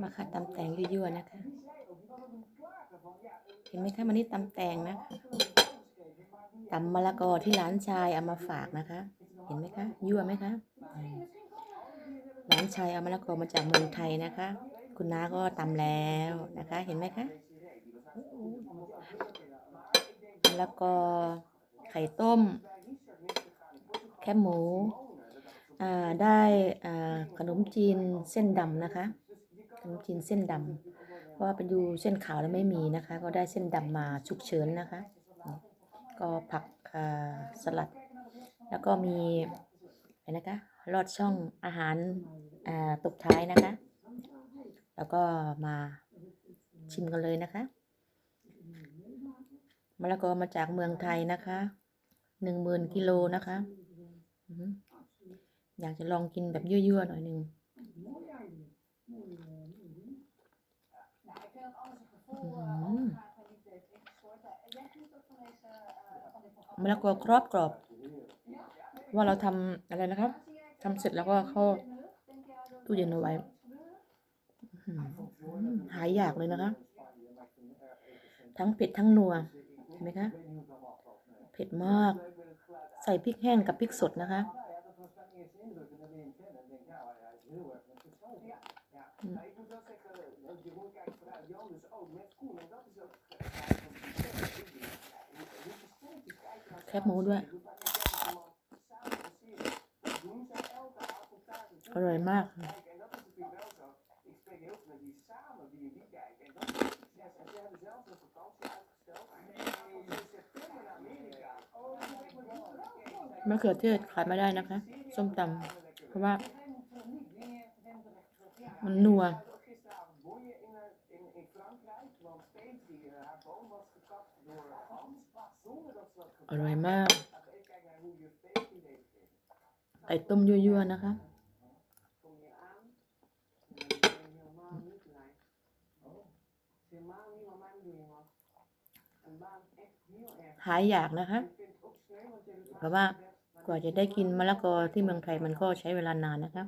มาค่ะตำแตงยั่วๆนะคะ เห็นไหมคะมันนี่ตำแตงนะคะตำมะละกอที่ร้านชายเอามาฝากนะคะ เห็นไหมคะ ยั่วไหมคะอืมร้านชายเอามะละกอมาจากเมืองไทยนะคะ คุณน้าก็ตำแล้วนะคะ เห็นไหมคะมะละกอไข่ต้ม แคบหมู ได้ขนมจีนเส้นดำนะคะ ขนมจีนเส้นดำเพราะว่าไปดูเส้นขาวแล้วไม่มีนะคะ ก็ได้เส้นดำมาฉุกเฉินนะคะ ก็ผักสลัด แล้วก็มีอะไรนะคะลอดช่องอาหาราตบท้ายนะคะ แล้วก็มาชิมกันเลยนะคะมะละกอมาจากเมืองไทยนะคะหนึ่งหมื่นกิโลนะคะ อยากจะลองกินแบบยั่วๆหน่อยหนึ่งมะละกอกรอบกรอบ ว่าเราทำอะไรนะครับทำเสร็จแล้วก็เข้าตู้เย็นเอาไว้อื้อหือหายอยากเลยนะคะ ทั้งเผ็ดทั้งนัวเห็นไหมคะ เผ็ดมาก ใส่พริกแห้งกับพริกสดนะคะ อืมแคบหมูด้วยอร่อยมากมะเขือเทศขาดไม่ได้นะคะ ส้มตำเพราะว่า มันนัวอร่อยมากไก่ต้มยั่วๆนะคะหายอยากนะคะ เพราะว่ากว่าจะได้กินมะละกอที่เมืองไทยมันก็ใช้เวลานานนะคะ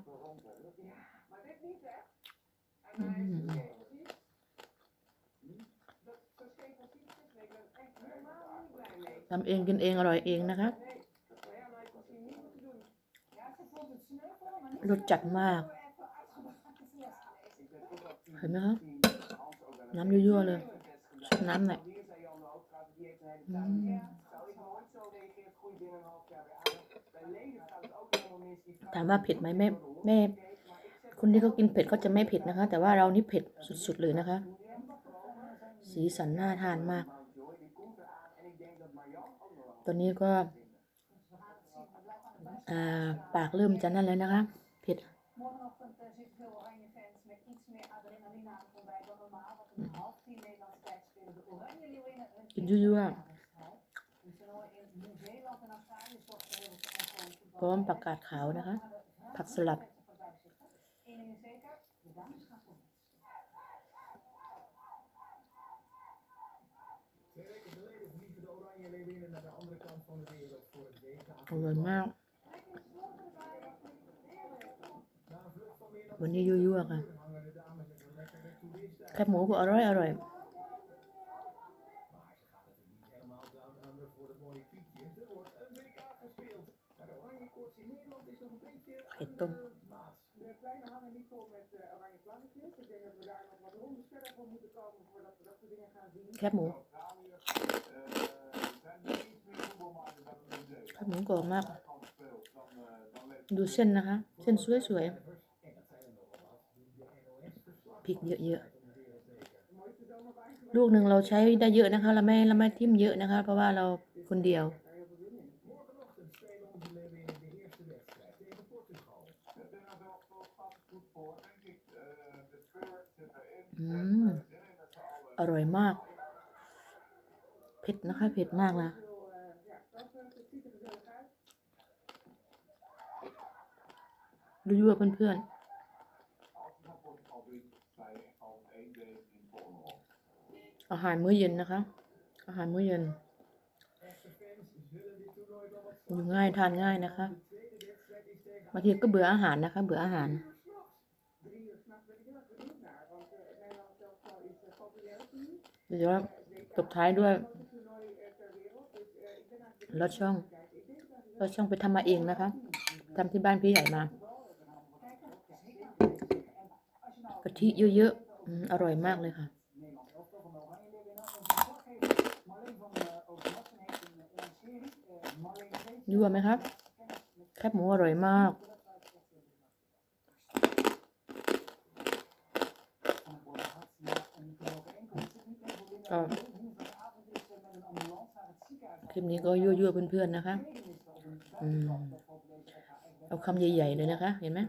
ทำเองกินเองอร่อยเองนะคะรสจัดมาก เห็นไหมคะน้ำยั่วๆเลยชอบน้ำหน่อยถามว่าเผ็ดไหมแม่แม่ คนที่เขากินเผ็ดเขาจะไม่เผ็ดนะคะ แต่ว่าเรานี่เผ็ดสุดๆเลยนะคะ สีสันน่าทานมาก ตอนนี้ก็ปากเริ่มจะนั่นแล้วนะคะ เผ็ดกินเยอะๆพร้อมประกาศขาวนะคะ ผักสลัด อร่อยมาก Na een vlucht van meer dan วันนี้ยั่วๆค่ะ uur hangen de dames met een lekkere toerist uit. แคบหมูก็อร่อยอร่อย Maar ze gaan natuurlijk niet helemaal down under voor de mooie piekjes. Er wordt een WK gespeeld. Maar de Oranje koorts in Nederland is nog een beetje ไข่ต้ม maat. De kleine hangen niet หมูกรอบมาก ดูเส้นนะคะ เส้นสวยๆพริกเยอะๆ ลูกหนึ่งเราใช้ได้เยอะนะคะ เราไม่เราไม่ทิ่มเยอะนะคะ เพราะว่าเราคนเดียวอืมอร่อยมาก เผ็ดนะคะ เผ็ดมากนะ Ik bedoel, eh, ja, dat, eh, dat ziet er gezellig uit. ดู ยั่วเพื่อนๆ อาหารมื้อเย็นนะคะ อาหารมื้อเย็น อยู่ง่ายทานง่ายนะคะ บางทีก็เบื่ออาหารนะคะ เบื่ออาหารเดี๋ยวตบท้ายด้วยรอช่องรอช่องไปทำมาเองนะคะทำที่บ้านพี่ใหญ่มา กะทิเยอะๆอร่อยมากเลยค่ะ ยั่วไหมครับ แคบหมูอร่อยมากคลิปนี้ก็ยั่วๆเพื่อนๆนะคะอเอาคำใหญ่ ๆ เลยนะคะ เห็นไหม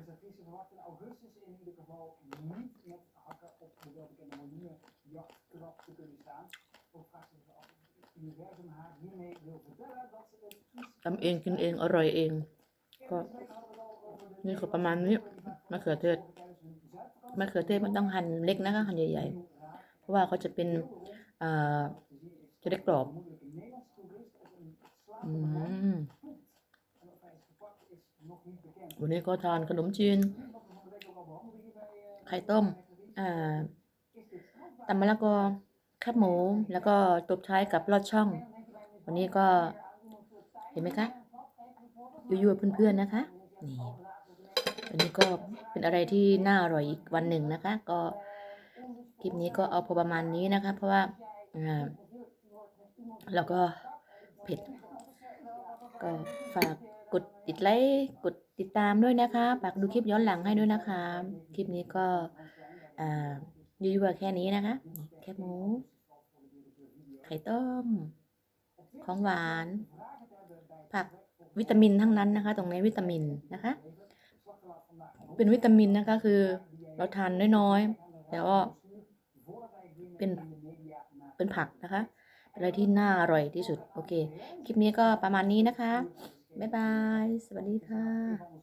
met hakken op de welbekende miljoenenjachtkrab te kunnen staan. Ook vraagt zich af of het universum haar hiermee wil vertellen dat ze het is. ทำเองกินเองอร่อยเอง ก็นี่ก็ประมาณนี้มะเขือเทศมะเขือเทศมันต้องหั่นเล็กนะคะหั่นใหญ่ๆ เพราะว่าเขาจะเป็นอ่าจะได้กรอบอืมวันนี้ก็ทานขนมจีน ไข่ต้มตำมะละกอแคบหมู แล้วก็ตบท้ายกับลอดช่อง วันนี้ก็เห็นไหมคะยั่วๆเพื่อนๆนะคะ นี่อันนี้ก็เป็นอะไรที่น่าอร่อยอีกวันหนึ่งนะคะ ก็คลิปนี้ก็เอาพอประมาณนี้นะคะ เพราะว่าอ่าเราก็เผ็ดก็ฝากกดติดไลค์กด ติดตามด้วยนะคะฝากดูคลิปย้อนหลังให้ด้วยนะคะ คลิปนี้ก็อยั่วๆแค่นี้นะคะ แคบหมู ไข่ต้ม ของหวาน ผักวิตามินทั้งนั้นนะคะ ตรงนี้วิตามินนะคะ เป็นวิตามินนะคะคือเราทานน้อยๆแต่ว่าเป็นเป็นผักนะคะ เป็นอะไรที่น่าอร่อยที่สุด โอเค คลิปนี้ก็ประมาณนี้นะคะ บ๊ายบาย สวัสดีค่ะ